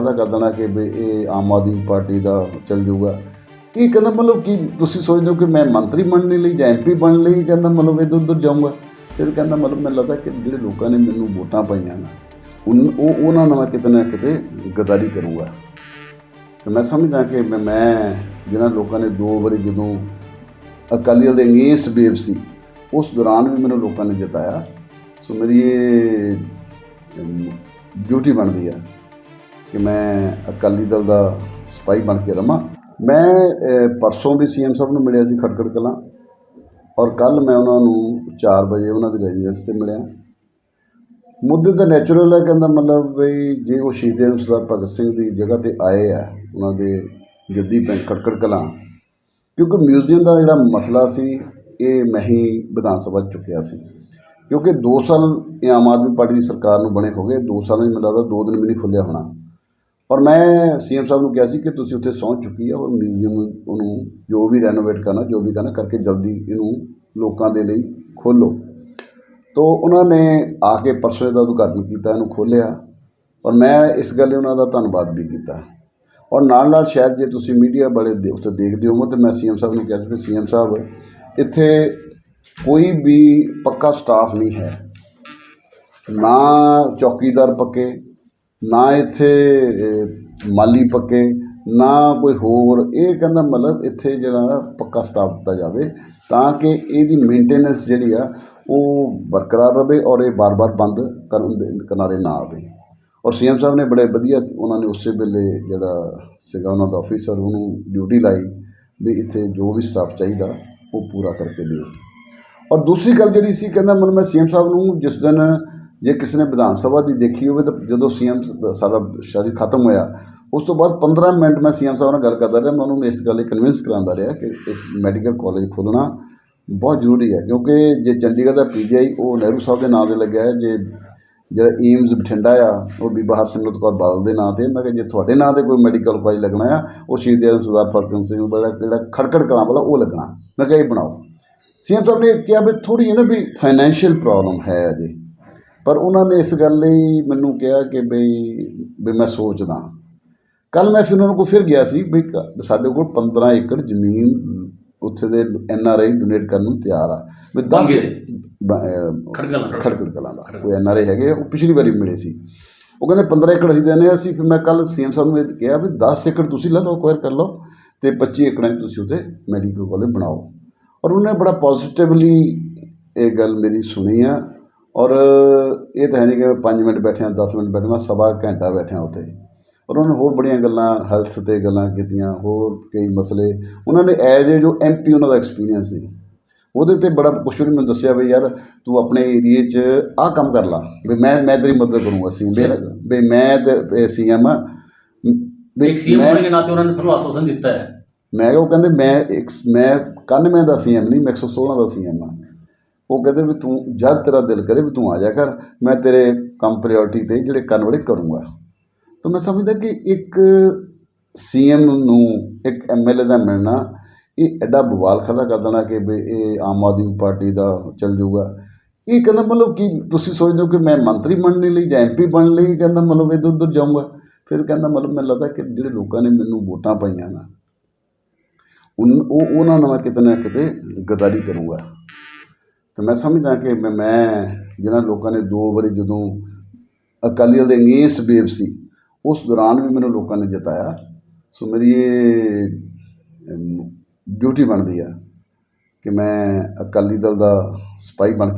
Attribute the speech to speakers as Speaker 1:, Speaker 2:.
Speaker 1: ਖੜਾ ਕਰ ਦੇਣਾ ਕਿ ਵੀ ਇਹ ਆਮ ਆਦਮੀ ਪਾਰਟੀ ਦਾ ਚੱਲ ਜਾਊਗਾ। ਇਹ ਕਹਿੰਦਾ ਮਤਲਬ ਕਿ ਤੁਸੀਂ ਸੋਚਦੇ ਹੋ ਕਿ ਮੈਂ ਮੰਤਰੀ ਬਣਨ ਲਈ ਜਾਂ ਐਮਪੀ ਬਣਨ ਲਈ ਕਹਿੰਦਾ ਮਤਲਬ ਇੱਧਰ ਉੱਧਰ ਜਾਊਂਗਾ। ਫਿਰ ਕਹਿੰਦਾ ਮਤਲਬ ਮੈਨੂੰ ਲੱਗਦਾ ਕਿ ਜਿਹੜੇ ਲੋਕਾਂ ਨੇ ਮੈਨੂੰ ਵੋਟਾਂ ਪਾਈਆਂ ਨਾ, ਉਨ- ਉਹ, ਉਹਨਾਂ ਨਾਲ ਮੈਂ ਕਿਤੇ ਨਾ ਕਿਤੇ ਗਦਾਰੀ ਕਰੂੰਗਾ। ਤੇ ਮੈਂ ਸਮਝਦਾ ਕਿ ਮੈਂ ਮੈਂ ਜਿਹਨਾਂ ਲੋਕਾਂ ਨੇ ਦੋ ਵਾਰੀ ਜਦੋਂ ਅਕਾਲੀ ਦਲ ਦੇ ਅਗੇਂਸਟ ਬੇਵ ਸੀ, ਉਸ ਦੌਰਾਨ ਵੀ ਮੈਨੂੰ ਲੋਕਾਂ ਨੇ ਜਿਤਾਇਆ। ਸੋ ਮੇਰੀ ਇਹ ਡਿਊਟੀ ਬਣਦੀ ਆ। ਕਿ ਮੈਂ ਅਕਾਲੀ ਦਲ ਦਾ ਸਿਪਾਹੀ ਬਣ ਕੇ ਰਵਾਂ। ਮੈਂ ਪਰਸੋਂ ਵੀ ਸੀਐਮ ਸਾਹਿਬ ਨੂੰ ਮਿਲਿਆ ਸੀ ਖਟਕੜ ਕਲਾਂ ਔਰ ਕੱਲ ਮੈਂ ਉਹਨਾਂ ਨੂੰ 4 ਵਜੇ ਉਹਨਾਂ ਦੀ ਰੈਜ਼ੀਡੈਂਸ ਤੇ ਮਿਲਿਆ। ਮੁੱਦੇ ਤਾਂ ਨੈਚੁਰਲ ਹੈ ਕਹਿੰਦਾ ਮਤਲਬ ਵੀ ਜੇ ਉਹ ਸ਼ਹੀਦ ਸਰਦਾਰ ਭਗਤ ਸਿੰਘ ਦੀ ਜਗ੍ਹਾ ਤੇ ਆਏ ਆ, ਉਹਨਾਂ ਦੇ ਜੱਦੀ ਪਿੰਡ ਖਟਕੜ ਕਲਾਂ, ਕਿਉਂਕਿ ਮਿਊਜ਼ੀਅਮ ਦਾ ਜਿਹੜਾ ਮਸਲਾ ਸੀ, ਇਹ ਮੈਂ ਹੀ ਵਿਧਾਨ ਸਭਾ 'ਚ ਚੁੱਕਿਆ ਸੀ। ਕਿਉਂਕਿ 2 ਸਾਲ ਇਹ ਆਮ ਆਦਮੀ ਪਾਰਟੀ ਦੀ ਸਰਕਾਰ ਨੂੰ ਬਣੇ ਹੋ ਗਏ 2 ਸਾਲਾਂ 'ਚ ਮੈਨੂੰ ਲੱਗਦਾ 2 ਦਿਨ ਵੀ ਨਹੀਂ ਖੁੱਲਿਆ ਹੋਣਾ। ਔਰ ਮੈਂ ਸੀਐਮ ਸਾਹਿਬ ਨੂੰ ਕਿਹਾ ਸੀ ਕਿ ਤੁਸੀਂ ਉੱਥੇ ਸਹੁੰ ਚੁੱਕੀ ਆ ਔਰ ਮਿਊਜ਼ੀਅਮ ਉਹਨੂੰ ਜੋ ਵੀ ਰੈਨੋਵੇਟ ਕਰਨਾ, ਜੋ ਵੀ ਕਰਨਾ ਕਰਕੇ ਜਲਦੀ ਇਹਨੂੰ ਲੋਕਾਂ ਦੇ ਲਈ ਖੋਲੋ ਤੋ ਉਹਨਾਂ ਨੇ ਆ ਕੇ ਪਰਸੋਂ ਦਾ ਉਦਘਾਟਨ ਕੀਤਾ, ਇਹਨੂੰ ਖੋਲ੍ਹਿਆ ਔਰ ਮੈਂ ਇਸ ਗੱਲ ਲਈ ਉਹਨਾਂ ਦਾ ਧੰਨਵਾਦ ਵੀ ਕੀਤਾ। ਔਰ ਨਾਲ ਨਾਲ ਸ਼ਾਇਦ ਜੇ ਤੁਸੀਂ ਮੀਡੀਆ ਵਾਲੇ ਦੇ ਉੱਤੇ ਦੇਖਦੇ ਹੋ ਤਾਂ ਮੈਂ ਸੀਐਮ ਸਾਹਿਬ ਨੂੰ ਕਿਹਾ ਸੀ ਵੀ ਸੀਐਮ ਸਾਹਿਬ, ਇੱਥੇ ਕੋਈ ਵੀ ਪੱਕਾ ਸਟਾਫ ਨਹੀਂ ਹੈ। ਨਾ ਚੌਕੀਦਾਰ ਪੱਕੇ ਨਾ ਇੱਥੇ ਮਾਲੀ ਪੱਕੇ, ਨਾ ਕੋਈ ਹੋਰ। ਇਹ ਕਹਿੰਦਾ ਮਤਲਬ ਇੱਥੇ ਜਿਹੜਾ ਪੱਕਾ ਸਟਾਫ ਦਿੱਤਾ ਜਾਵੇ ਤਾਂ ਕਿ ਇਹਦੀ ਮੇਨਟੇਨੈਂਸ ਜਿਹੜੀ ਆ, ਉਹ ਬਰਕਰਾਰ ਰਵੇ ਔਰ ਇਹ ਬਾਰ-ਬਾਰ ਬੰਦ ਕਰਨ ਦੇ ਕਿਨਾਰੇ ਨਾ ਆਵੇ। ਔਰ ਸੀਐਮ ਸਾਹਿਬ ਨੇ ਬੜੇ ਵਧੀਆ ਉਹਨਾਂ ਨੇ ਉਸੇ ਵੇਲੇ ਜਿਹੜਾ ਸੀਗਾ ਉਹਨਾਂ ਦਾ ਆਫੀਸਰ ਉਹਨੂੰ ਡਿਊਟੀ ਲਾਈ ਵੀ ਇੱਥੇ ਜੋ ਵੀ ਸਟਾਫ ਚਾਹੀਦਾ, ਉਹ ਪੂਰਾ ਕਰਕੇ ਦਿਓ। ਔਰ ਦੂਸਰੀ ਗੱਲ ਜਿਹੜੀ ਸੀ, ਕਹਿੰਦਾ ਮਨ ਮੈਂ ਸੀਐਮ ਸਾਹਿਬ ਨੂੰ ਜਿਸ ਦਿਨ ਜੇ ਕਿਸੇ ਨੇ ਵਿਧਾਨ ਸਭਾ ਦੀ ਦੇਖੀ ਹੋਵੇ ਤਾਂ ਜਦੋਂ ਸੀਐਮ ਸਾਰਾ ਸ਼ਾਸਨ ਖਤਮ ਹੋਇਆ, ਉਸ ਤੋਂ ਬਾਅਦ 15 ਮਿੰਟ ਮੈਂ ਸੀਐਮ ਸਾਹਿਬ ਨਾਲ ਗੱਲ ਕਰਦਾ ਰਿਹਾ, ਮੈਂ ਉਹਨੂੰ ਇਸ ਗੱਲ ਲਈ ਕਨਵਿੰਸ ਕਰਾਉਂਦਾ ਰਿਹਾ ਕਿ ਇੱਕ ਮੈਡੀਕਲ ਕਾਲਜ ਖੋਲ੍ਹਣਾ ਬਹੁਤ ਜ਼ਰੂਰੀ ਹੈ, ਕਿਉਂਕਿ ਜੇ ਚੰਡੀਗੜ੍ਹ ਦਾ ਪੀਜੀਆਈ ਉਹ ਨਹਿਰੂ ਸਾਹਿਬ ਦੇ ਨਾਂ ਤੇ ਲੱਗਿਆ ਹੈ, ਜੇ ਜਿਹੜਾ ਏਮਜ਼ ਬਠਿੰਡਾ ਆ, ਉਹ ਬੀਬਾ ਹਰਸਿਮਰਤ ਕੌਰ ਬਾਦਲ ਦੇ ਨਾਂ ਤੇ, ਮੈਂ ਕਿਹਾ ਜੇ ਤੁਹਾਡੇ ਨਾਂ ਤੇ ਕੋਈ ਮੈਡੀਕਲ ਕਾਲਜ ਲੱਗਣਾ ਆ, ਉਹ ਸ਼ਹੀਦ ਆਜ਼ਮ ਸਰਦਾਰ ਫਰਕਨ ਸਿੰਘ ਵਾਲਾ ਜਿਹੜਾ ਖੜਕੜ ਕਲਾਂ ਵਾਲਾ ਉਹ ਲੱਗਣਾ, ਮੈਂ ਕਿਹਾ ਇਹ ਬਣਾਓ। ਸੀਐਮ ਸਾਹਿਬ ਨੇ ਕਿਹਾ ਵੀ ਥੋੜੀ ਜਿਹੀ ਨਾ ਵੀ ਫਾਈਨੈਂਸ਼ੀਅਲ ਪ੍ਰੋਬਲਮ ਹੈ ਅਜੇ। ਪਰ ਉਹਨਾਂ ਨੇ ਇਸ ਗੱਲ ਲਈ ਮੈਨੂੰ ਕਿਹਾ ਕਿ ਬਈ ਵੀ ਮੈਂ ਸੋਚਦਾ ਕੱਲ ਮੈਂ ਫਿਰ ਉਹਨਾਂ ਕੋਲ ਫਿਰ ਗਿਆ ਸੀ ਵੀ ਸਾਡੇ ਕੋਲ 15 ਏਕੜ ਜ਼ਮੀਨ ਉੱਥੇ ਦੇ ਐਨ ਆਰ ਆਈ ਡੋਨੇਟ ਕਰਨ ਨੂੰ ਤਿਆਰ ਆ। ਵੀ 10
Speaker 2: ਬੰਗੇ ਖੜਗਲ
Speaker 1: ਖੜਕੜ ਕਲਾਂ ਦਾ। ਕੋਈ ਐਨ ਆਰ ਆਈ ਹੈਗੇ ਉਹ ਪਿਛਲੀ ਵਾਰੀ ਮਿਲੇ ਸੀ। ਉਹ ਕਹਿੰਦੇ 15 ਏਕੜ ਅਸੀਂ ਦੇਣੇ ਆ ਅਸੀਂ ਫਿਰ ਮੈਂ ਕੱਲ ਸੀਐਮ ਸਾਹਿਬ ਨੂੰ ਇਹ ਕਿਹਾ ਵੀ 10 ਏਕੜ ਤੁਸੀਂ ਲੈ ਲਓ ਅਕਵਾਇਰ ਕਰ ਲਓ ਤੇ 25 ਏਕੜਾਂ ਤੁਸੀਂ ਉੱਥੇ ਮੈਡੀਕਲ ਕਾਲਜ ਬਣਾਓ। ਔਰ ਉਹਨੇ ਬੜਾ ਪੋਜ਼ਿਟਿਵਲੀ ਇਹ ਗੱਲ ਮੇਰੀ ਸੁਣੀ ਆ। ਔਰ ਇਹ ਤਾਂ ਹੈ ਨਹੀਂ ਕਿ 5 ਮਿੰਟ ਬੈਠੇ ਆ 10 ਮਿੰਟ ਬੈਠੇ ਮੈਂ ਸਵਾ ਘੰਟਾ ਬੈਠਿਆ ਉੱਥੇ। ਔਰ ਉਹਨਾਂ ਨੇ ਹੋਰ ਬੜੀਆਂ ਗੱਲਾਂ ਹੈਲਥ ਤੇ ਗੱਲਾਂ ਕੀਤੀਆਂ ਹੋਰ ਕਈ ਮਸਲੇ। ਉਹਨਾਂ ਨੇ ਐਜ਼ ਏ ਜੋ ਐਮਪੀ ਉਹਨਾਂ ਦਾ ਐਕਸਪੀਰੀਅੰਸ ਸੀ। ਉਹਦੇ ਤੇ ਬੜਾ ਕੁਛ ਉਹਨੇ ਮੈਨੂੰ ਦੱਸਿਆ ਵੀ ਯਾਰ ਤੂੰ ਆਪਣੇ ਏਰੀਏ 'ਚ ਆਹ ਕੰਮ ਕਰ ਲਾ। ਵੀ ਮੈਂ ਮੈਂ ਤੇਰੀ ਮਦਦ ਕਰੂੰਗਾ ਸੀ। ਵੀ ਮੈਂ ਤੇ ਸੀਐਮ ਆ। ਵੀ
Speaker 2: ਸੀਐਮ ਹੋਣ ਦੇ ਨਾਤੇ ਉਹਨਾਂ ਨੇ ਤੁਹਾਨੂੰ ਆਸ਼ਵਾਸਨ ਦਿੱਤਾ ਹੈ।
Speaker 1: ਮੈਂ ਉਹ ਕਹਿੰਦੇ ਮੈਂ ਇੱਕ ਮੈਂ 91 ਦਾ ਸੀਐਮ ਨਹੀਂ ਮੈਂ 116 ਦਾ ਸੀਐਮ ਆ। ਉਹ ਕਹਿੰਦੇ ਵੀ ਤੂੰ, ਜਦ ਤੇਰਾ ਦਿਲ ਕਰੇ ਵੀ ਤੂੰ ਆ ਜਾ ਕਰ, ਮੈਂ ਤੇਰੇ ਕੰਮ ਪ੍ਰਾਇੋਰਟੀ ਤੇ ਜਿਹੜੇ ਕਰਨ ਵਾਲੇ ਕਰੂੰਗਾ। ਤਾਂ ਮੈਂ ਸਮਝਦਾ ਕਿ ਇੱਕ ਸੀਐਮ ਨੂੰ, ਇੱਕ ਐਮਐਲਏ ਦਾ ਮਿਲਣਾ, ਇਹ ਐਡਾ ਬਵਾਲ ਖੜਾ ਕਰ ਦੇਣਾ ਕਿ ਵੀ ਇਹ ਆਮ ਆਦਮੀ ਪਾਰਟੀ ਦਾ ਚੱਲ ਜਾਊਗਾ। ਇਹ ਕਹਿੰਦਾ ਮਤਲਬ ਕਿ ਤੁਸੀਂ ਸੋਚਦੇ ਹੋ ਕਿ ਮੈਂ ਮੰਤਰੀ ਬਣਨ ਲਈ ਜਾਂ ਐਮਪੀ ਬਣਨ ਲਈ ਕਹਿੰਦਾ ਮਤਲਬ ਇੱਧਰ ਉੱਧਰ ਜਾਊਂਗਾ। ਫਿਰ ਕਹਿੰਦਾ ਮਤਲਬ ਮੈਨੂੰ ਲੱਗਦਾ ਕਿ ਜਿਹੜੇ ਲੋਕਾਂ ਨੇ ਮੈਨੂੰ ਵੋਟਾਂ ਪਾਈਆਂ ਨਾ, ਉਨ, ਉਹ, ਉਹਨਾਂ ਨਾਲ ਮੈਂ ਕਿਤੇ ਨਾ ਕਿਤੇ ਗਦਾਰੀ ਕਰੂੰਗਾ। ਤੇ ਮੈਂ ਸਮਝਦਾ ਕਿ ਮੈਂ ਮੈਂ ਜਿਹਨਾਂ ਲੋਕਾਂ ਨੇ ਦੋ ਵਾਰੀ ਜਦੋਂ ਅਕਾਲੀ ਦਲ ਦੇ ਅਗੇਂਸਟ ਬੇਵ ਸੀ, ਉਸ ਦੌਰਾਨ ਵੀ ਮੈਨੂੰ ਲੋਕਾਂ ਨੇ ਜਿਤਾਇਆ। ਸੋ ਮੇਰੀ ਇਹ ਡਿਊਟੀ ਬਣਦੀ ਆ ਕਿ ਮੈਂ ਅਕਾਲੀ ਦਲ ਦਾ ਸਿਪਾਹੀ ਬਣ ਕੇ